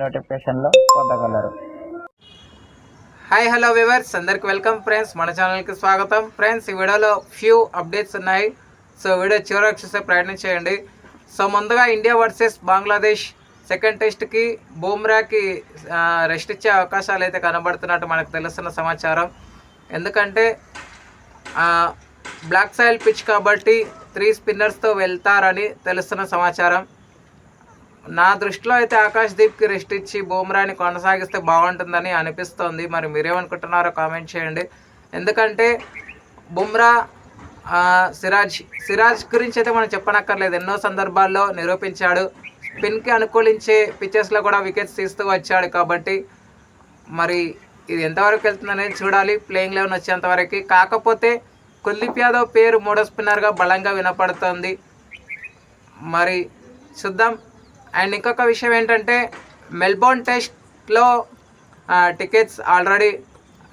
నోటిఫికేషన్లో పొందగలరు. Hi hello viewers అందరికి వెల్కమ్ ఫ్రెండ్స్ మన ఛానల్కి స్వాగతం. ఫ్రెండ్స్ ఈ వీడియోలో ఫ్యూ అప్డేట్స్ ఉన్నాయి. సో వీడియో చివరికి చూసే ప్రయత్నం చేయండి. సో ముందుగా ఇండియా వర్సెస్ బంగ్లాదేశ్ సెకండ్ టెస్ట్కి బూమ్రాకి రెస్ట్ ఇచ్చే అవకాశాలు అయితే కనబడుతున్నట్టు మనకు తెలుస్తున్న సమాచారం. ఎందుకంటే బ్లాక్ సాయిల్ పిచ్ కాబట్టి త్రీ స్పిన్నర్స్తో వెళ్తారని తెలుస్తున్న సమాచారం. నా దృష్టిలో అయితే ఆకాష్ దీప్కి రెస్ట్ ఇచ్చి బూమ్రాని కొనసాగిస్తే బాగుంటుందని అనిపిస్తోంది. మరి మీరేమనుకుంటున్నారో కామెంట్ చేయండి. ఎందుకంటే బుమ్రా సిరాజ్ సిరాజ్ గురించి అయితే మనం చెప్పనక్కర్లేదు. ఎన్నో సందర్భాల్లో నిరూపించాడు. స్పిన్కి అనుకూలించే పిచ్చెస్లో కూడా వికెట్స్ తీస్తూ వచ్చాడు కాబట్టి మరి ఇది ఎంతవరకు వెళ్తుందనేది చూడాలి. ప్లేయింగ్ లెవెన్ వచ్చేంతవరకు కాకపోతే కుల్దీప్ యాదవ్ పేరు మూడో స్పిన్నర్గా బలంగా వినపడుతోంది. మరి చూద్దాం. అండ్ ఇంకొక విషయం ఏంటంటే మెల్బోర్న్ టెస్ట్లో టికెట్స్ ఆల్రెడీ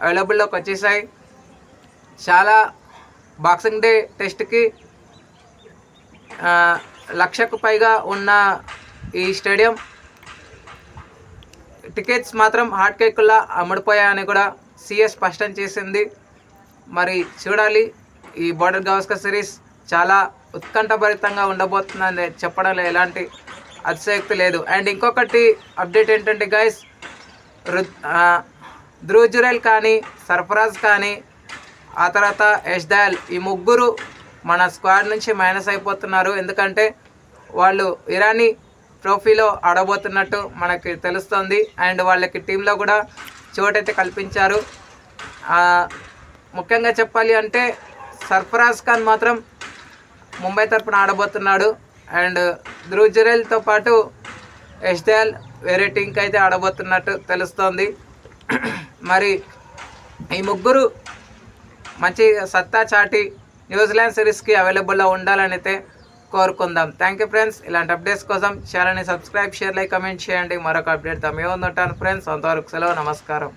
అవైలబుల్లోకి వచ్చేసాయి. చాలా బాక్సింగ్ డే టెస్ట్కి లక్షకు పైగా ఉన్న ఈ స్టేడియం. టికెట్స్ మాత్రం హాట్ కేకుల్లా అమ్ముడిపోయాయని కూడా సిఎస్ స్పష్టం చేసింది. మరి చూడాలి ఈ బోర్డర్ గవస్కర్ సిరీస్ చాలా ఉత్కంఠభరితంగా ఉండబోతుందని చెప్పడంలో ఎలాంటి అతిశయక్తి లేదు. అండ్ ఇంకొకటి అప్డేట్ ఏంటంటే గైస్ ధ్రువ్ జురేల్ కానీ సర్ఫరాజ్ కానీ ఆ తర్వాత యష్ దయాల్ ఈ ముగ్గురు మన స్క్వాడ్ నుంచి మైనస్ అయిపోతున్నారు. ఎందుకంటే వాళ్ళు ఇరానీ ట్రోఫీలో ఆడబోతున్నట్టు మనకి తెలుస్తుంది. అండ్ వాళ్ళకి టీంలో కూడా చోటైతే కల్పించారు. ముఖ్యంగా చెప్పాలి అంటే సర్ఫరాజ్ ఖాన్ మాత్రం ముంబై తరఫున ఆడబోతున్నాడు. అండ్ ధ్రువ్ జురేల్తో పాటు యష్ వేరే టీంకి అయితే ఆడబోతున్నట్టు తెలుస్తోంది. మరి ఈ ముగ్గురు మంచి సత్తా చాటి న్యూజిలాండ్ సిరీస్కి అవైలబుల్లో ఉండాలని అయితే కోరుకుందాం. థ్యాంక్ యూ ఫ్రెండ్స్ ఇలాంటి అప్డేట్స్ కోసం ఛానల్ని సబ్స్క్రైబ్ షేర్ లైక్ కమెంట్ చేయండి. మరొక అప్డేట్ తమ ఉంటాను ఫ్రెండ్స్ అంతవరకు సెలవు నమస్కారం.